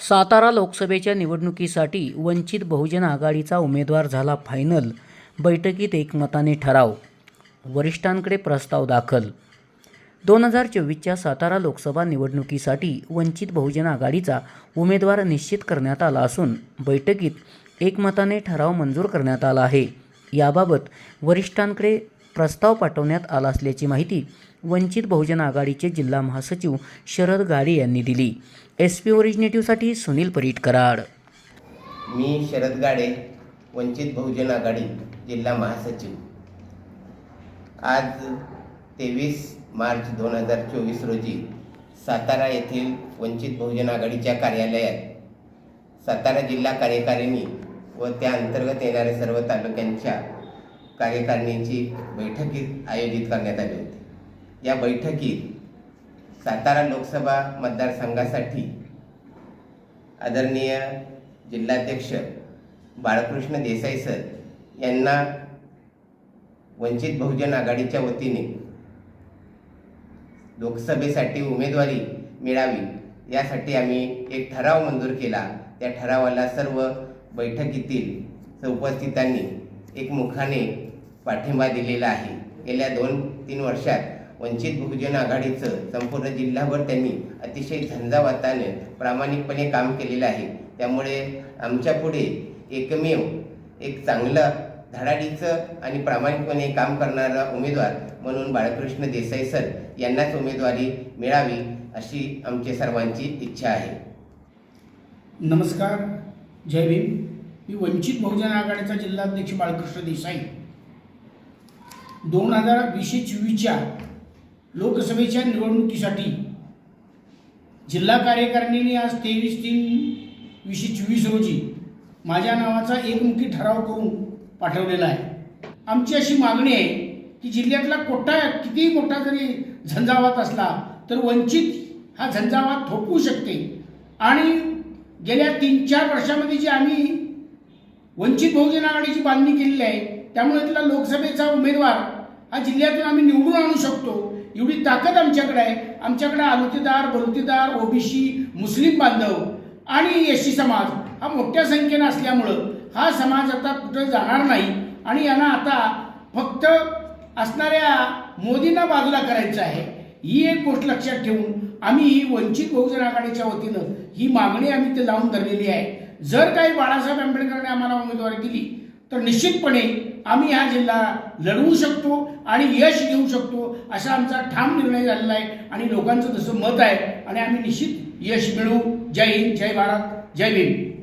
सातारा लोकसभेच्या निवडणुकीसाठी वंचित बहुजन आघाडीचा उमेदवार झाला फायनल. बैठकीत एकमताने ठराव. वरिष्ठांकडे प्रस्ताव दाखल. दोन हजार चोवीसच्या सातारा लोकसभा निवडणुकीसाठी वंचित बहुजन आघाडीचा उमेदवार निश्चित करण्यात आला असून बैठकीत एकमताने ठराव मंजूर करण्यात आला आहे. याबाबत वरिष्ठांकडे प्रस्ताव पाठवण्यात आला असल्याची माहिती वंचित बहुजन आघाडीचे जिल्हा महासचिव शरद गाडे यांनी दिली. एस पी ओरिजिनेटिव्हसाठी सुनील परीट कराड. मी शरद गाडे वंचित बहुजन आघाडी जिल्हा महासचिव. आज तेवीस मार्च दोन हजार चोवीस रोजी सातारा येथील वंचित बहुजन आघाडीच्या कार्यालयात सातारा जिल्हा कार्यकारिणी व त्या अंतर्गत येणाऱ्या सर्व तालुक्यांच्या कार्यकारिणीची बैठकीत आयोजित करण्यात आली होती. या बैठकीत सातारा लोकसभा मतदारसंघासाठी आदरणीय जिल्हाध्यक्ष बाळकृष्ण देसाई सर यांना वंचित बहुजन आघाडीच्या वतीने लोकसभेसाठी उमेदवारी मिळावी यासाठी आम्ही एक ठराव मंजूर केला. त्या ठरावाला सर्व बैठकीतील उपस्थितांनी एकमुखाने पाठिंबा दिलेला आहे. गेल्या दोन तीन वर्षात वंचित बहुजन आघाडीचं संपूर्ण जिल्हाभर त्यांनी अतिशय झंझावाताने प्रामाणिकपणे काम केलेलं आहे. त्यामुळे आमच्या पुढे एकमेव एक चांगलं धडाडीचं आणि प्रामाणिकपणे काम करणारा उमेदवार म्हणून बाळकृष्ण देसाई सर यांनाच उमेदवारी मिळावी अशी आमची सर्वांची इच्छा आहे. नमस्कार. जय भीम. मी वंचित बहुजन आघाडीचा जिल्हाध्यक्ष बाळकृष्ण देसाई. दोन हजार वीसशे चोवीसच्या लोकसभेच्या निवडणुकीसाठी जिल्हा कार्यकारिणीने आज तेवीस तीन वीसशे चोवीस रोजी माझ्या नावाचा एकमुखी ठराव करून पाठवलेला आहे. आमची अशी मागणी आहे की जिल्ह्यातला कोटा कितीही मोठा जरी झंझावात असला तर वंचित हा झंझावात थोपवू शकते. आणि गेल्या तीन चार वर्षामध्ये जी आम्ही वंचित बहुजन आघाडीची बांधणी केलेली आहे त्यामुळे तिला लोकसभेचा उमेदवार हा जिल्ह्यातून आम्ही निवडून आणू शकतो. एवढी ताकद आमच्याकडे आहे. आमच्याकडे आलुतेदार बलुतेदार ओबीसी मुस्लिम बांधव आणि एस सी समाज हा मोठ्या संख्येनं असल्यामुळं हा समाज आता कुठं जाणार नाही आणि यांना आता फक्त असणाऱ्या मोदींना बाजूला करायचं आहे. ही एक गोष्ट लक्षात ठेवून आम्ही ही वंचित बहुजन आघाडीच्या वतीनं ही मागणी आम्ही ते लावून धरलेली आहे. जर काही बाळासाहेब आंबेडकरांनी आम्हाला उमेदवारी दिली तर निश्चितपणे आम्ही हा जिल्हा लढवू शकतो आणि यश घेऊ शकतो असा आमचा ठाम निर्णय झालेला आहे. आणि लोकांचं तसं मत आहे. आणि आम्ही निश्चित यश मिळवू. जय हिंद जय भारत जय भीम.